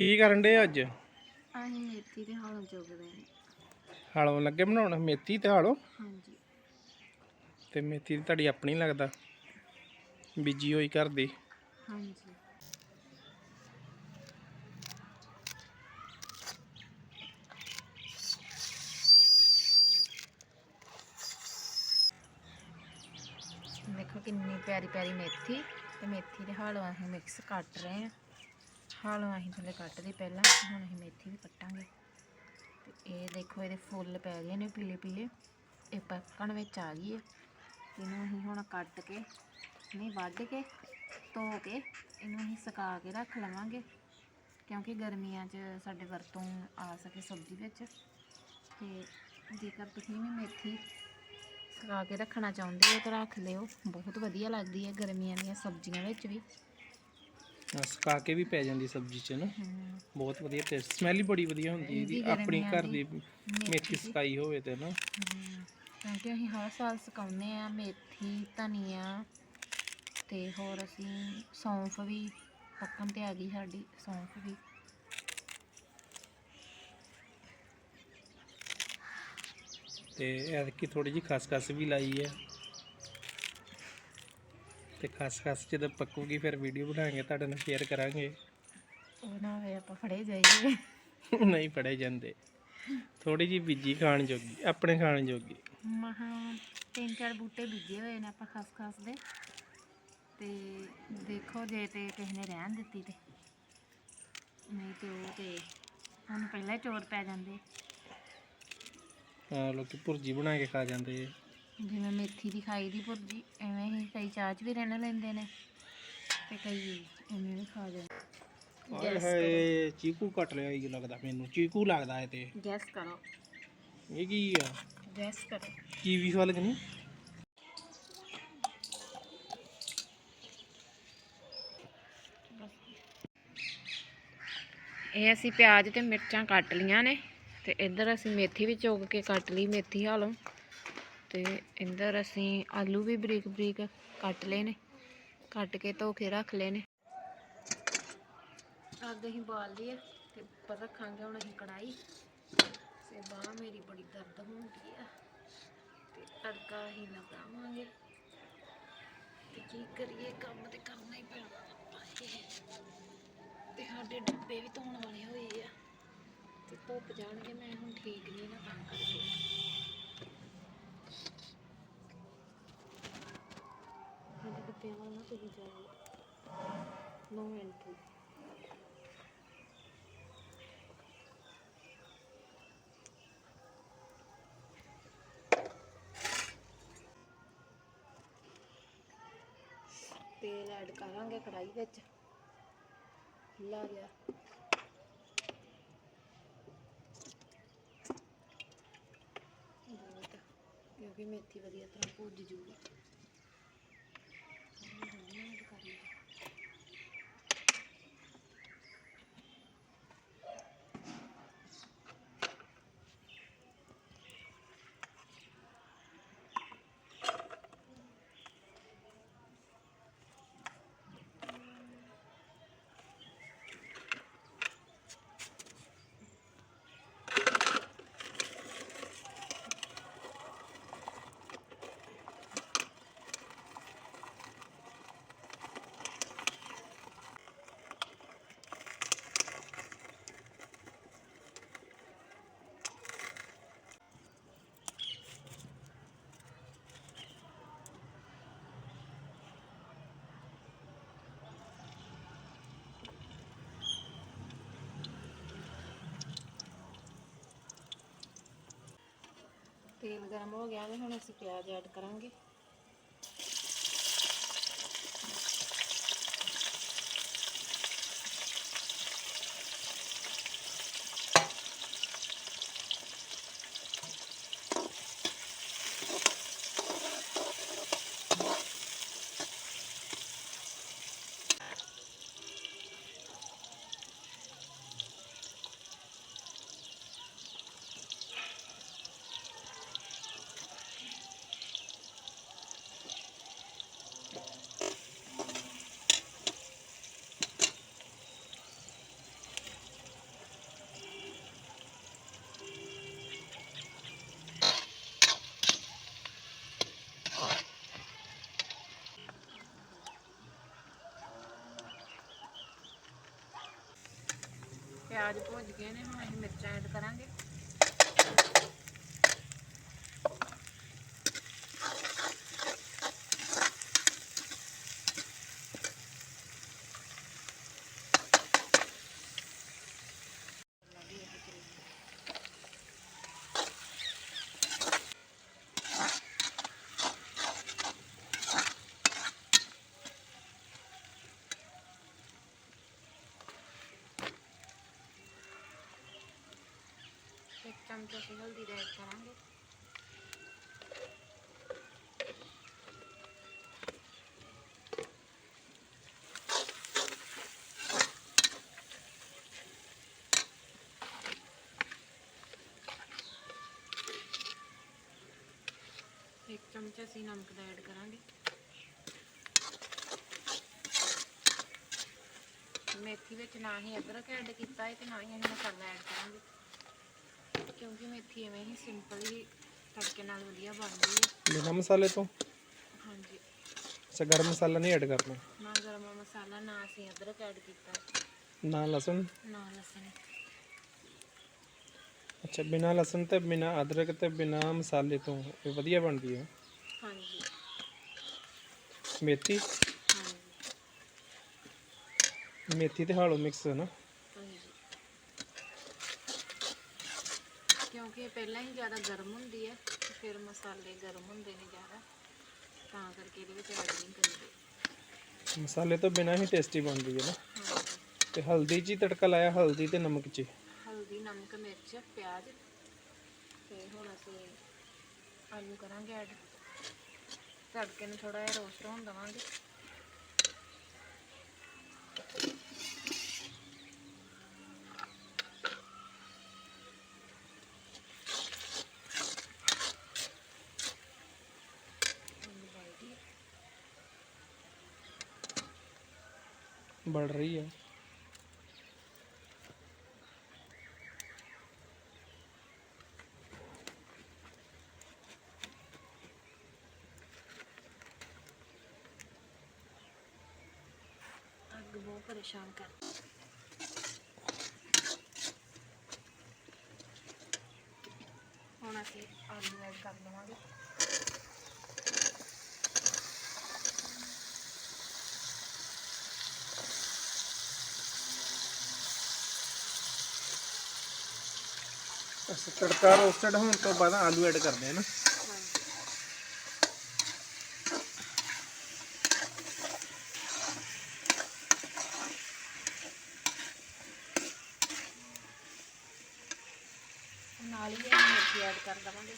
ਕੀ ਕਰਨ ਦੇ ਅੱਜ? ਅਸੀਂ ਮੇਥੀ ਦੇ ਹਾਲੋਂ ਚੁਗਦੇ ਹਾਲੋਂ ਲੱਗੇ ਬਣਾਉਣ? ਮੇਥੀ ਤੇ ਹਾਲੋ? ਹਾਂਜੀ। ਤੇ ਮੇਥੀ ਤੁਹਾਡੀ ਆਪਣੀ ਲੱਗਦਾ? ਬੀਜੀ ਹੋਈ ਘਰ ਦੀ। ਹਾਂਜੀ। ਦੇਖੋ ਕਿੰਨੀ ਪਿਆਰੀ ਪਿਆਰੀ ਮੇਥੀ। ਤੇ ਮੇਥੀ ਦੇ ਹਾਲੋਂ ਅਸੀਂ ਮਿਕਸ ਕੱਟ ਰਹੇ ਹਾਂ। ਹਾਲੋਂ ਅਸੀਂ ਥੱਲੇ ਕੱਟਦੇ ਪਹਿਲਾਂ, ਹੁਣ ਅਸੀਂ ਮੇਥੀ ਵੀ ਕੱਟਾਂਗੇ। ਤੇ ਇਹ ਦੇਖੋ, ਇਹਦੇ ਫੁੱਲ ਪੈ ਗਏ ਨੇ ਪੀਲੇ ਪੀਲੇ ਇਹ ਪੱਕਣ ਵਿੱਚ ਆ ਗਈ ਹੈ। ਇਹਨੂੰ ਅਸੀਂ ਹੁਣ ਕੱਟ ਕੇ, ਨਹੀਂ, ਵੱਢ ਕੇ, ਧੋ ਕੇ ਇਹਨੂੰ ਅਸੀਂ ਸੁਕਾ ਕੇ ਰੱਖ ਲਵਾਂਗੇ, ਕਿਉਂਕਿ ਗਰਮੀਆਂ 'ਚ ਸਾਡੇ ਵਰਤੋਂ ਆ ਸਕੇ ਸਬਜ਼ੀ ਵਿੱਚ। ਤੇ ਜੇਕਰ ਤੁਸੀਂ ਵੀ ਮੇਥੀ ਸੁਕਾ ਕੇ ਰੱਖਣਾ ਚਾਹੁੰਦੇ ਹੋ ਤਾਂ ਰੱਖ ਲਿਓ, ਬਹੁਤ ਵਧੀਆ ਲੱਗਦੀ ਹੈ ਗਰਮੀਆਂ ਦੀਆਂ ਸਬਜ਼ੀਆਂ ਵਿੱਚ ਵੀ। ਆਹ ਸੁਕਾ ਕੇ ਵੀ ਪੈ ਜਾਂਦੀ ਸਬਜ਼ੀ ਚ ਨਾ। ਬਹੁਤ ਵਧੀਆ ਟੇਸਟ ਸਮੈਲ ਹੀ ਬੜੀ ਵਧੀਆ ਹੁੰਦੀ ਇਹਦੀ ਇਹਦੀ ਆਪਣੀ ਗਰਮੀਆਂ ਘਰ ਦੀ ਮੇਥੀ ਸੁਕਾਈ ਹੋਵੇ ਤੇ ਨਾ। ਹਮ, ਕਿਉਂਕਿ ਅਸੀਂ ਹਰ ਸਾਲ ਸੁਕਾਉਂਦੇ ਆ ਮੇਥੀ ਧਨੀਆ ਤੇ ਹੋਰ ਅਸੀਂ ਸੌਂਫ ਵੀ ਪੱਕਣ ਤੇ ਆ ਗਈ ਸਾਡੀ ਸੌਂਫ ਵੀ। ਤੇ ਐਤਕੀ ਥੋੜੀ ਜਿਹੀ ਖਸਖਸ ਵੀ ਲਾਈ ਹੈ। ਤੇ ਖਸਖਸ ਜਦੋਂ ਪੱਕੂਗੀ ਫਿਰ ਵੀਡੀਓ ਬਣਾਵਾਂਗੇ ਤੁਹਾਡੇ ਨਾਲ ਸ਼ੇਅਰ ਕਰਾਂਗੇ। ਉਹ ਨਾ ਹੋਏ ਆਪਾਂ ਫੜੇ ਜਾਈਏ। ਨਹੀਂ ਪੜੇ ਜਾਂਦੇ। ਥੋੜੀ ਜਿਹੀ ਬੀਜੀ ਖਾਣ ਜੋਗੀ ਆਪਣੇ ਖਾਣ ਜੋਗੀ। ਮਹਾ ਤਿੰਨ ਚਾਰ ਬੂਟੇ ਬੀਜੇ ਹੋਏ ਨੇ ਆਪਾਂ ਖਸ ਖਸ ਦੇ। ਤੇ ਦੇਖੋ ਜੇ ਤੇ ਕਿਸੇ ਨੇ ਰਹਿਣ ਦਿੱਤੀ ਤੇ। ਨਹੀਂ ਤੇ ਉਹ ਤੇ ਹੁਣ ਪਹਿਲਾਂ ਹੀ ਚੋਰ ਪੈ ਜਾਂਦੇ। ਹਾਂ ਲੋਕੀ ਭੁਰਜੀ ਬਣਾ ਕੇ ਖਾ ਜਾਂਦੇ। ਆ। ਜਿਵੇਂ ਮੇਥੀ ਦੀ ਖਾਈ ਦੀ ਭੁਰਜੀ ਐਵੇਂ ਹੀ ਕਈ ਚਾਹ 'ਚ ਵੀ ਰਹਿਣ ਲੈਂਦੇ ਨੇ। ਤੇ ਕਈ ਐਵੇਂ ਵੀ ਖਾ ਜਾਂਦੇ ਹਾਏ ਹਾਏ ਚੀਕੂ ਕੱਟ ਲਿਆ ਇਹ ਲੱਗਦਾ ਮੈਨੂੰ ਚੀਕੂ ਲੱਗਦਾ ਇਹ ਤੇ। ਗੈਸ ਕਰੋ। ਇਹ ਕੀ ਆ? ਗੈਸ ਕਰੋ। ਕੀਵੀ ਫਲ ਕਿ ਨਹੀਂ? ਇਹ ਅਸੀਂ ਪਿਆਜ਼ ਤੇ ਮਿਰਚਾਂ ਕੱਟ ਲੀਆਂ ਨੇ ਤੇ ਇੱਧਰ ਅਸੀਂ ਮੇਥੀ ਵੀ ਚੁਗ ਕੇ ਕੱਟ ਲਈ ਮੇਥੀ ਹਾਲੋਂ। ਤੇ ਇੱਧਰ ਅਸੀਂ ਆਲੂ ਵੀ ਬਰੀਕ ਬਰੀਕ ਕੱਟ ਲਏ ਨੇ, ਕੱਟ ਕੇ ਧੋ ਕੇ ਰੱਖ ਲਏ ਨੇ। ਅੱਗ ਅਸੀਂ ਬਾਲ ਲਈ ਆ ਤੇ ਉੱਪਰ ਰੱਖਾਂਗੇ ਹੁਣ ਅਸੀਂ ਕੜਾਈ ਤੇ ਬਾਹ ਮੇਰੀ ਬੜੀ ਦਰਦ ਹੁੰਦੀ ਆ ਤੇ ਤੜਕਾ ਅਸੀਂ ਲਗਾਵਾਂਗੇ। ਤੇ ਕੀ ਕਰੀਏ, ਕੰਮ ਤੇ ਕਰਨਾ ਹੀ ਪੈਣਾ ਤੇ ਸਾਡੇ ਡੱਬੇ ਵੀ ਧੋਣ ਵਾਲੇ ਹੋਏ ਆ। ਤੇ ਧੁੱਪ ਜਾਣਗੇ, ਮੈਂ ਹੁਣ ਠੀਕ ਨਹੀਂ ਨਾ ਕੰਮ ਕਰਕੇ। ਸਾਡੇ ਡੱਬੇ ਵਾਲਾ ਨਾ ਤੁਸੀਂ ਜਾਓ ਤੇਲ ਐਡ ਕਰਾਂਗੇ ਕੜਾਈ ਵਿੱਚ। ਲਾ ਗਿਆ। ਕਿਉਂਕਿ ਮੇਥੀ ਵਧੀਆ ਤਰ੍ਹਾਂ ਭੁੱਜ ਜੂਗੀ add ਕਰ ਲਿਆ। ਤੇਲ ਗਰਮ ਹੋ ਗਿਆ ਨੇ ਹੁਣ ਅਸੀਂ ਪਿਆਜ਼ ਐਡ ਕਰਾਂਗੇ। ਪਿਆਜ਼ ਭੁੱਜ ਗਏ ਨੇ ਹੁਣ ਅਸੀਂ ਮਿਰਚਾਂ ਐਡ ਕਰਾਂਗੇ। ਇੱਕ ਚਮਚਾ ਅਸੀਂ ਹਲਦੀ ਦਾ ਐਡ ਕਰਾਂਗੇ। ਇੱਕ ਚਮਚ ਅਸੀਂ ਨਮਕ ਦਾ ਐਡ ਕਰਾਂਗੇ। ਮੇਥੀ ਵਿੱਚ ਨਾ ਹੀ ਅਦਰਕ ਐਡ ਕੀਤਾ ਹੈ ਤੇ ਨਾ ਹੀ ਅਸੀਂ ਮਸਾਲਾ ਐਡ ਕਰਾਂਗੇ। ਕਿਉਂਕਿ ਮੇਥੀ ਐਵੇਂ ਹੀ ਸਿੰਪਲ ਹੀ ਤੜਕੇ ਨਾਲ ਵਧੀਆ ਬਣਦੀ ਹੈ ਬਿਨਾਂ ਮਸਾਲੇ ਤੋਂ? ਹਾਂਜੀ। ਅੱਛਾ ਗਰਮ ਮਸਾਲਾ ਨਹੀਂ ਐਡ ਕਰਨਾ? ਨਾ ਗਰਮ ਮਸਾਲਾ ਨਾ ਅਸੀਂ ਅਦਰਕ ਐਡ ਕੀਤਾ। ਹੈ, ਨਾ ਲਸਣ? ਨਾ ਲਸਣ। ਅੱਛਾ ਬਿਨਾਂ ਲਸਣ ਤੇ ਬਿਨਾਂ ਅਦਰਕ ਤੇ ਬਿਨਾਂ ਮਸਾਲੇ ਤੋਂ ਇਹ ਵਧੀਆ ਬਣਦੀ ਹੈ ਹਾਂਜੀ। ਮੇਥੀ? ਹਾਂਜੀ। ਮੇਥੀ ਤੇ ਹਾਲੋ ਮਿਕਸ ਹੈ ਨਾ ਹਾਂਜੀ ਕਿਉਂਕਿ ਇਹ ਪਹਿਲਾਂ ਹੀ ਜ਼ਿਆਦਾ ਗਰਮ ਹੁੰਦੀ ਹੈ ਫਿਰ ਮਸਾਲੇ ਗਰਮ ਹੁੰਦੇ ਨੇ ਜ਼ਿਆਦਾ ਤਾਂ ਕਰਕੇ ਇਹਦੇ ਵਿੱਚ ਐਡ ਨਹੀਂ ਕਰੀਦੇ। ਮਸਾਲੇ ਤੋਂ ਬਿਨਾਂ ਹੀ ਟੇਸਟੀ ਬਣਦੀ ਹੈ ਨਾ। ਤੇ ਹਲਦੀ 'ਚ ਹੀ ਤੜਕਾ ਲਾਇਆ ਹਲਦੀ ਤੇ ਨਮਕ 'ਚ ਹੀ। ਹਲਦੀ ਨਮਕ ਮਿਰਚ ਪਿਆਜ਼ ਤੇ ਹੁਣ ਅਸੀਂ ਆਲੂ ਕਰਾਂਗੇ ਐਡ ਤੜਕੇ ਨੂੰ ਥੋੜਾ ਜਿਹਾ ਰੋਸਟ ਹੋਣ ਦਵਾਂਗੇ। बढ़ रही है ਅੱਗ ਬਹੁਤ ਪਰੇਸ਼ਾਨ ਕਰ ਹੁਣ ਅਸੀਂ ਆਲੂ ਐਡ ਕਰ ਲਵਾਂਗੇ ਅੱਛਾ ਤੜਕਾ ਰੋਸਟਡ ਹੋਣ ਤੋਂ ਬਾਅਦ ਆਲੂ ਐਡ ਕਰਦੇ ਆ ਨਾ। ਹਾਂਜੀ ਨਾਲ ਹੀ ਅਸੀਂ ਮਿਰਚੀ ਐਡ ਕਰ ਦਵਾਂਗੇ।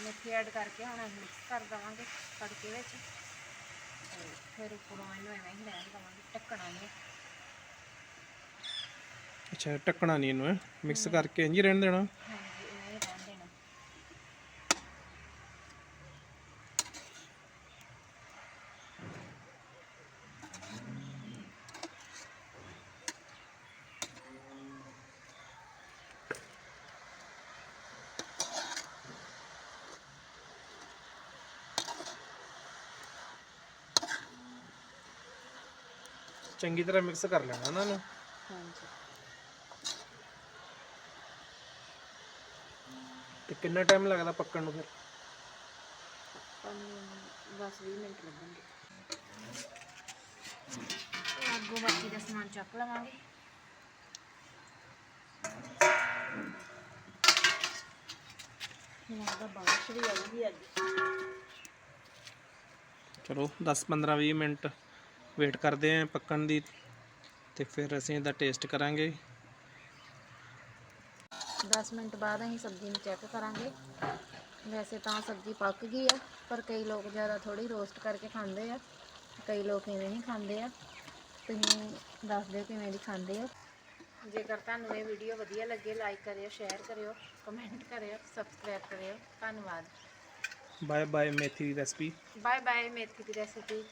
ਮੇਥੀ ਐਡ ਕਰਕੇ ਹੁਣ ਮਿਕਸ ਕਰ ਦਵਾਂਗੇ ਤੜਕੇ ਵਿੱਚ। ਫਿਰ ਉੱਪਰੋਂ ਇਹਨੂੰ ਐਵੇਂ ਹੀ ਰਹਿਣ ਦਵਾਂਗੇ ਢੱਕਣਾ ਨਹੀਂ ਅੱਛਾ ਢੱਕਣਾ ਨਹੀਂ ਇਹਨੂੰ ਮਿਕਸ ਕਰਕੇ ਇੰਜ ਰਹਿਣ ਦੇਣਾ? ਹੀ ਰਹਿਣ ਦੇਣਾ ਚੰਗੀ ਤਰ੍ਹਾਂ ਮਿਕਸ ਕਰ ਲੈਣਾ ਇਹਨਾਂ। ਨੂੰ ਹਾਂਜੀ। ਤੇ ਕਿੰਨਾ ਟਾਈਮ ਲੱਗਦਾ ਪੱਕਣ ਨੂੰ ਫਿਰ? ਸਾਨੂੰ 10-20 ਮਿੰਟ ਲੱਗਣਗੇ। ਤੇ ਅੱਗੋਂ ਬਾਕੀ ਦਾ ਸਮਾਨ ਚੱਕ ਲਵਾਂਗੇ। ਮੈਨੂੰ ਲੱਗਦਾ ਬਾਰਿਸ਼ ਵੀ ਆਊਗੀ ਅੱਜ। ਚਲੋ 10 15 20 ਮਿੰਟ। ਵੇਟ ਕਰਦੇ ਆਂ ਪੱਕਣ ਦੀ ਤੇ ਫਿਰ ਅਸੀਂ ਇਹਦਾ ਟੇਸਟ ਕਰਾਂਗੇ। 10 ਮਿੰਟ ਬਾਅਦ ਅਸੀਂ ਸਬਜ਼ੀ ਨੂੰ ਚੈੱਕ ਕਰਾਂਗੇ। ਵੈਸੇ ਤਾਂ ਸਬਜ਼ੀ ਪੱਕ ਗਈ ਆ ਪਰ ਕਈ ਲੋਕ ਜ਼ਿਆਦਾ ਥੋੜੀ ਰੋਸਟ ਕਰਕੇ ਖਾਂਦੇ ਆ ਕਈ ਲੋਕ ਇਵੇਂ ਹੀ ਖਾਂਦੇ ਆ। ਤੁਸੀਂ ਦੱਸ ਦਿਓ ਕਿਵੇਂ ਦੀ ਖਾਂਦੇ ਹੋ। ਜੇਕਰ ਤੁਹਾਨੂੰ ਇਹ ਵੀਡੀਓ ਵਧੀਆ ਲੱਗੇ ਲਾਈਕ ਕਰਿਓ ਸ਼ੇਅਰ ਕਰਿਓ ਕਮੈਂਟ ਕਰਿਓ ਸਬਸਕ੍ਰਾਈਬ ਕਰਿਓ। ਧੰਨਵਾਦ। ਬਾਏ ਬਾਏ ਮੇਥੀ ਦੀ ਰੈਸਪੀ ਬਾਏ ਬਾਏ ਮੇਥੀ ਦੀ ਰੈਸਿਪੀ